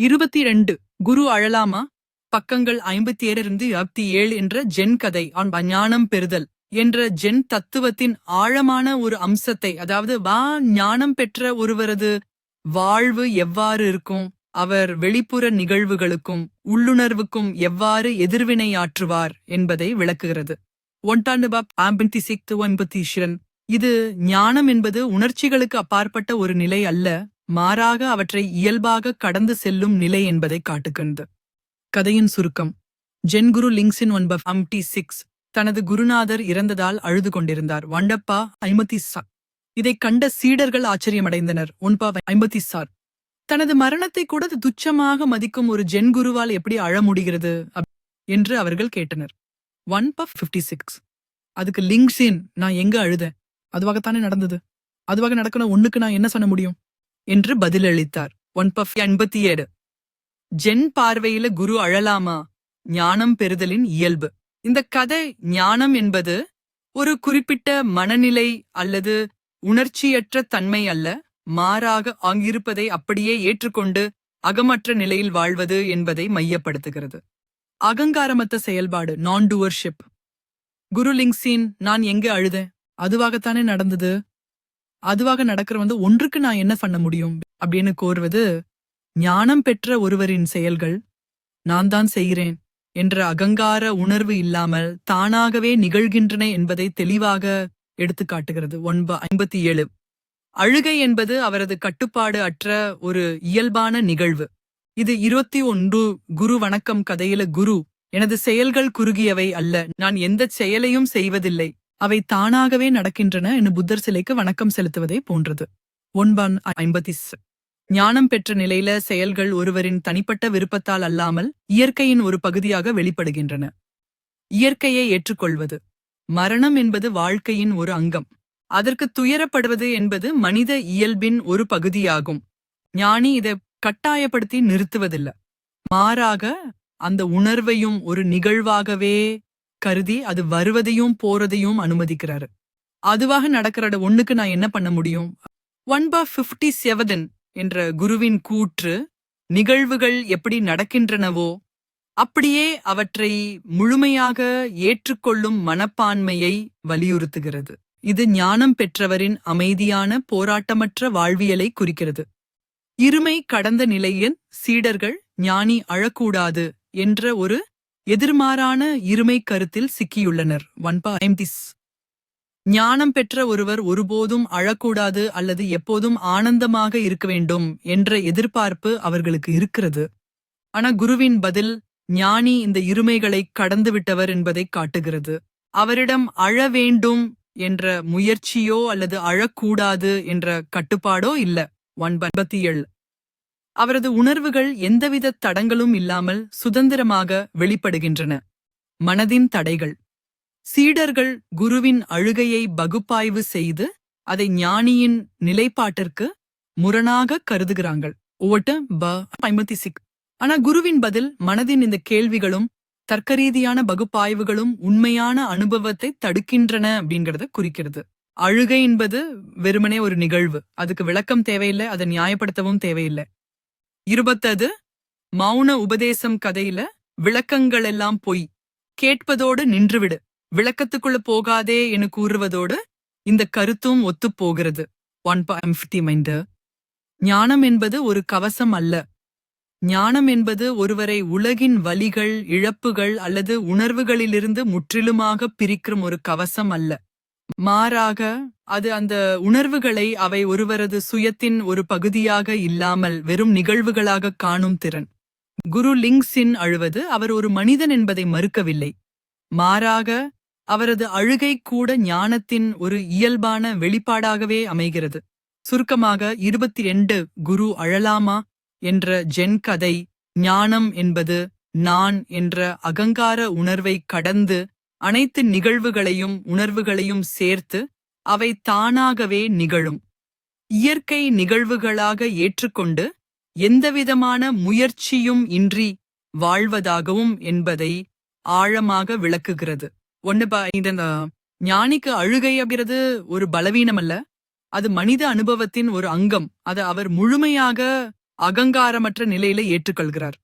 இருபத்தி ரெண்டு குரு அழலாமா? பக்கங்கள் ஐம்பத்தி ஏழிலிருந்து இருபத்தி ஏழு என்ற ஜென் கதை ஆன் ஞானம் பெறுதல் என்ற ஜென் தத்துவத்தின் ஆழமான ஒரு அம்சத்தை அதாவது வா ஞானம் பெற்ற ஒருவரது வாழ்வு எவ்வாறு இருக்கும்? அவர் வெளிப்புற நிகழ்வுகளுக்கும் உள்ளுணர்வுக்கும் எவ்வாறு எதிர்வினையாற்றுவார் என்பதை விளக்குகிறது. ஒன்டாண்டுபாப் ஆம்பத்தி சிக்து ஒன்பத்தி இது ஞானம் என்பது உணர்ச்சிகளுக்கு அப்பாற்பட்ட ஒரு நிலை அல்ல. மாறாக அவற்றை இயல்பாக கடந்து செல்லும் நிலை என்பதை காட்டுகின்றது. கதையின் சுருக்கம். ஜென்குரு லிங்ஸின் ஒன்ப அம்டி சிக்ஸ். தனது குருநாதர் இறந்ததால் அழுது கொண்டிருந்தார். வண்டப்பா ஐம்பத்தி சார் இதைக் கண்ட சீடர்கள் ஆச்சரியமடைந்தனர். ஒன்பா ஐம்பத்தி சார். தனது மரணத்தை கூட துச்சமாக மதிக்கும் ஒரு ஜென் குருவால் எப்படி அழ முடிகிறது என்று அவர்கள் கேட்டனர். ஒன் பஃப் ஃபிஃப்டி சிக்ஸ். அதுக்கு லிங்க்ஸின் நான் எங்க அழுதேன்? அதுவாகத்தானே நடந்தது? அதுவாக நடக்கணும் ஒண்ணுக்கு நான் என்ன சொல்ல முடியும்? என்று பதிலளித்தார். ஒன் பஃப் எண்பத்தி ஏழு. ஜென் பார்வையில குரு அழலாமா? ஞானம் பெறுதலின் இயல்பு. இந்த கதை ஞானம் என்பது ஒரு குறிப்பிட்ட மனநிலை அல்லது உணர்ச்சியற்ற தன்மை அல்ல மாறாக அங்கிருப்பதை அப்படியே ஏற்றுக்கொண்டு அகமற்ற நிலையில் வாழ்வது என்பதை மையப்படுத்துகிறது. அகங்காரமத்த செயல்பாடு நான் டூவர்ஷிப் குரு லிங்ஸின் நான் எங்க அழுதேன்? அதுவாகத்தானே நடந்தது? அதுவாக நடக்கிற வந்து ஒன்றுக்கு நான் என்ன பண்ண முடியும் அப்படின்னு கோருவது ஞானம் பெற்ற ஒருவரின் செயல்கள் நான் தான் செய்கிறேன் என்ற அகங்கார உணர்வு இல்லாமல் தானாகவே நிகழ்கின்றன என்பதை தெளிவாக எடுத்துக் காட்டுகிறது ஒன்ப ஐம்பத்தி ஏழு அழுகை என்பது அவரது கட்டுப்பாடு அற்ற ஒரு இயல்பான நிகழ்வு. இது இருபத்தி ஒன்று குரு வணக்கம் கதையில குரு எனது செயல்கள் குறுகியவை அல்ல நான் எந்த செயலையும் செய்வதில்லை. அவை தானாகவே நடக்கின்றன என புத்தர் சிலைக்கு வணக்கம் செலுத்துவதை போன்றது. ஒன்பன் ஐம்பத்தி ஞானம் பெற்ற நிலையில செயல்கள் ஒருவரின் தனிப்பட்ட விருப்பத்தால் அல்லாமல் இயற்கையின் ஒரு பகுதியாக வெளிப்படுகின்றன. இயற்கையை ஏற்றுக்கொள்வது. மரணம் என்பது வாழ்க்கையின் ஒரு அங்கம். அதற்கு துயரப்படுவது என்பது மனித இயல்பின் ஒரு பகுதியாகும். ஞானி இதை கட்டாயப்படுத்தி நிறுத்துவதில்லை. மாறாக அந்த உணர்வையும் ஒரு நிகழ்வாகவே கருதி அது வருவதையும் போறதையும் அனுமதிக்கிறாரு. அதுவாக நடக்கிற ஒண்ணுக்கு நான் என்ன பண்ண முடியும்? ஒன் பா பிப்டி செவதன் என்ற குருவின் கூற்று நிகழ்வுகள் எப்படி நடக்கின்றனவோ அப்படியே அவற்றை முழுமையாக ஏற்றுக்கொள்ளும் மனப்பான்மையை வலியுறுத்துகிறது. இது ஞானம் பெற்றவரின் அமைதியான போராட்டமற்ற வாழ்வியலை குறிக்கிறது. இருமை கடந்த நிலையில் சீடர்கள் ஞானி அழக்கூடாது என்ற ஒரு எதிர்மாறான இருமை கருத்தில் சிக்கியுள்ளனர். வன்பா ஐம்திஸ். ஞானம் பெற்ற ஒருவர் ஒருபோதும் அழக்கூடாது அல்லது எப்போதும் ஆனந்தமாக இருக்க வேண்டும் என்ற எதிர்பார்ப்பு அவர்களுக்கு இருக்கிறது. ஆனா குருவின் பதில் ஞானி இந்த இருமைகளை கடந்துவிட்டவர் என்பதை காட்டுகிறது. அவரிடம் அழ வேண்டும் என்ற முயற்சியோ அல்லது அழக்கூடாது என்ற கட்டுப்பாடோ இல்ல. ஒன்பத்தி ஏழு. அவரது உணர்வுகள் எந்தவித தடங்களும் இல்லாமல் சுதந்திரமாக வெளிப்படுகின்றன. மனதின் தடைகள். சீடர்கள் குருவின் அழுகையை பகுப்பாய்வு செய்து அதை ஞானியின் நிலைப்பாட்டிற்கு முரணாக கருதுகிறாங்கள் ஓட்ட ப ஐம்பத்தி சிக் ஆனா குருவின் பதில் மனதின் இந்த கேள்விகளும் தர்க்கரீதியான பகுப்பாய்வுகளும் உண்மையான அனுபவத்தை தடுக்கின்றன அப்படிங்கறத குறிக்கிறது. அழுகை என்பது வெறுமனே ஒரு நிகழ்வு. அதுக்கு விளக்கம் தேவையில்லை அதை நியாயப்படுத்தவும் தேவையில்லை. இருபத்தது மௌன உபதேசம் கதையில விளக்கங்கள் எல்லாம் பொய். கேட்பதோடு நின்றுவிடு. விளக்கத்துக்குள்ள போகாதே என கூறுவதோடு இந்த கருத்தும் ஒத்துப் போகிறது. ஒன் ஃபிஃப்டி மைண்ட் ஞானம் என்பது ஒரு கவசம் அல்ல. ஞானம் என்பது ஒருவரை உலகின் வலிகள் இழப்புகள் அல்லது உணர்வுகளிலிருந்து முற்றிலுமாக பிரிக்கும் ஒரு கவசம் அல்ல. மாறாக அது அந்த உணர்வுகளை அவை ஒருவரது சுயத்தின் ஒரு பகுதியாக இல்லாமல் வெறும் நிகழ்வுகளாக காணும் திறன். குரு லிங்ஸின் அழுவது அவர் ஒரு மனிதன் என்பதை மறுக்கவில்லை. மாறாக அவரது அழுகை கூட ஞானத்தின் ஒரு இயல்பான வெளிப்பாடாகவே அமைகிறது. சுருக்கமாக இருபத்தி ரெண்டு குரு அழலாமா என்ற ஜென் கதை ஞானம் என்பது நான் என்ற அகங்கார உணர்வை கடந்து அனைத்து நிகழ்வுகளையும் உணர்வுகளையும் சேர்த்து அவை தானாகவே நிகழும். இயற்கை நிகழ்வுகளாக ஏற்றுக்கொண்டு எந்தவிதமான முயற்சியும் இன்றி வாழ்வதாகவும் என்பதை ஆழமாக விளக்குகிறது. ஒன்னு இந்த ஞானிக்கு அழுகை அப்படிங்கிறது ஒரு பலவீனம் அல்ல அது மனித அனுபவத்தின் ஒரு அங்கம். அதை அவர் முழுமையாக அகங்காரமற்ற நிலையில ஏற்றுக்கொள்கிறார்.